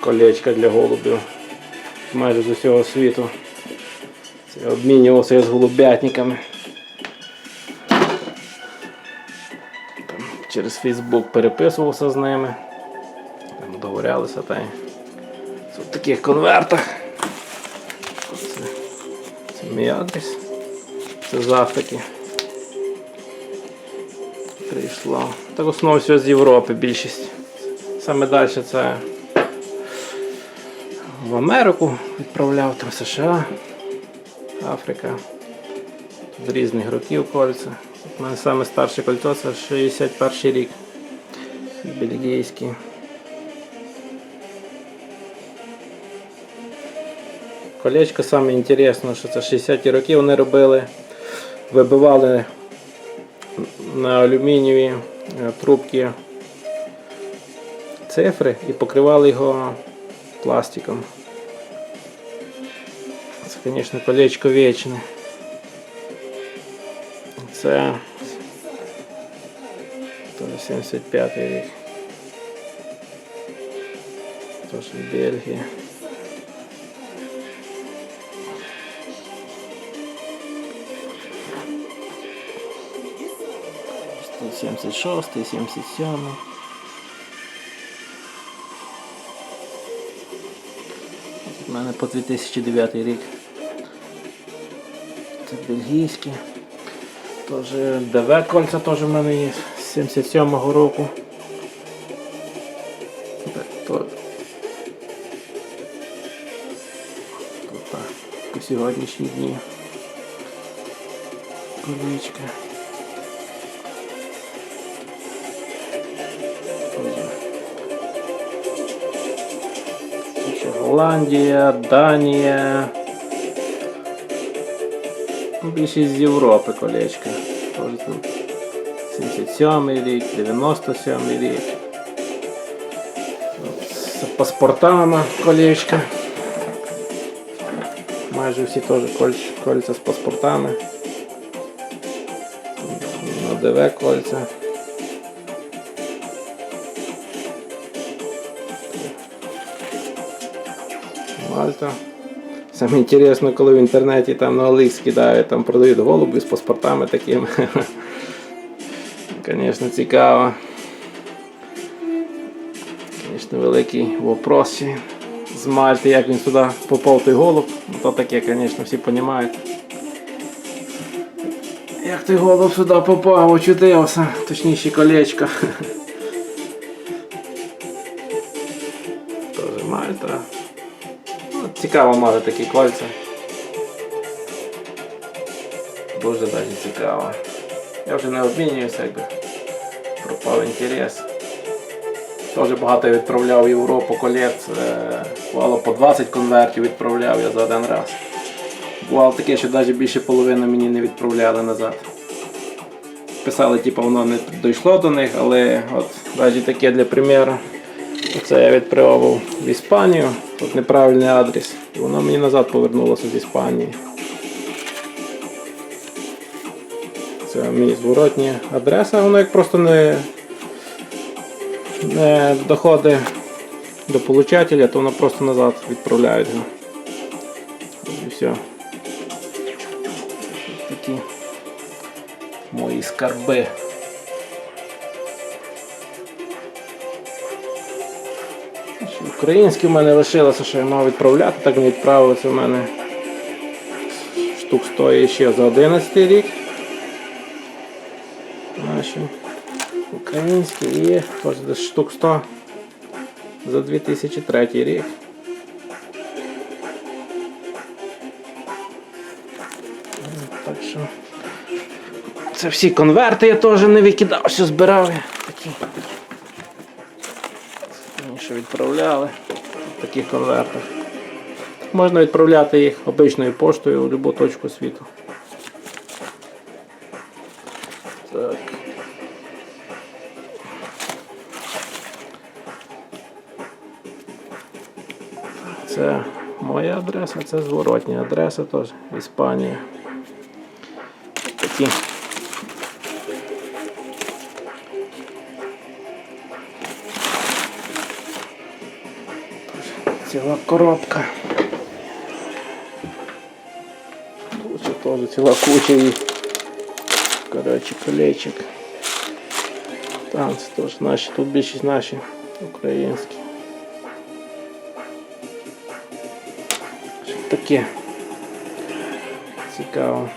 колечка для голубів. Майже з усього світу. Це я обмінювався з голубятниками. Через Фейсбук переписувався з ними. Там договорялися та й в таких конвертах. Це, це адрес. Це з. Прийшло. Так в основному все з Європи більшість. Саме далі це в Америку відправляв, там США, Африка. З різних років кольця. У мене саме старше кольцо це 61 рік. Бельгійський. Колечко саме інтересне, що це 60-ті роки вони робили, вибивали на алюмінієві е, трубки цифри і покривали його пластиком. Це, звісно, колечко вічне. Це теж 75 рік. Тож Бельгія. 76, 77. Тут в мене по 2009 рік. Це бельгійські. Теж ДВ кольця теж в мене є з 77-го року. То так, по сьогоднішні дні. Колечка. Ще Голландія, Данія. Ну, Більшість з Європи колечка. Теж тут 77 рік, 97 рік. З паспортами колечка. Майже всі теж коль- кольця з паспортами. На ДВ кольця. Мальта. Саме інтересно, коли в інтернеті там на Олик скидають, там продають голуби з паспортами такими. Звісно, цікаво. Звісно, великий вопрос з Мальти, як він сюди попав той голуб. Ну, то таке, звісно, всі розуміють. Як той голуб сюди попав, очутився, точніше колечко. Цікаво мати такі кольця. Дуже навіть цікаво. Я вже не обмінююся, якби пропав інтерес. Теж багато відправляв в Європу колець. е, Бувало по 20 конвертів відправляв я за один раз. Бувало таке, що навіть більше половини мені не відправляли назад. Писали, типу, воно не дійшло до них, але от навіть таке для примеру. Оце я відправив в Іспанію, тут неправильний адрес. І воно мені назад повернулося з Іспанії. Це мені зворотня адреса, воно як просто не, не доходить до получателя, то воно просто назад відправляють. І все. Такі мої скарби. Українські в мене лишилося, що я мав відправляти, так не відправили. Це в мене штук стоїть ще за 11 рік. Наші українські і теж десь штук 100 за 2003 рік. Так що це всі конверти я теж не викидав, все збирав. Такі. Раніше відправляли в таких конвертах. Можна відправляти їх обичною поштою у будь-яку точку світу. Так. Це моя адреса, це зворотня адреса теж Іспанія. Такі. ціла коробка. Тут ще теж ціла куча і коротше колечок. Там це теж наші, тут більшість наші українські. Що таке цікаво.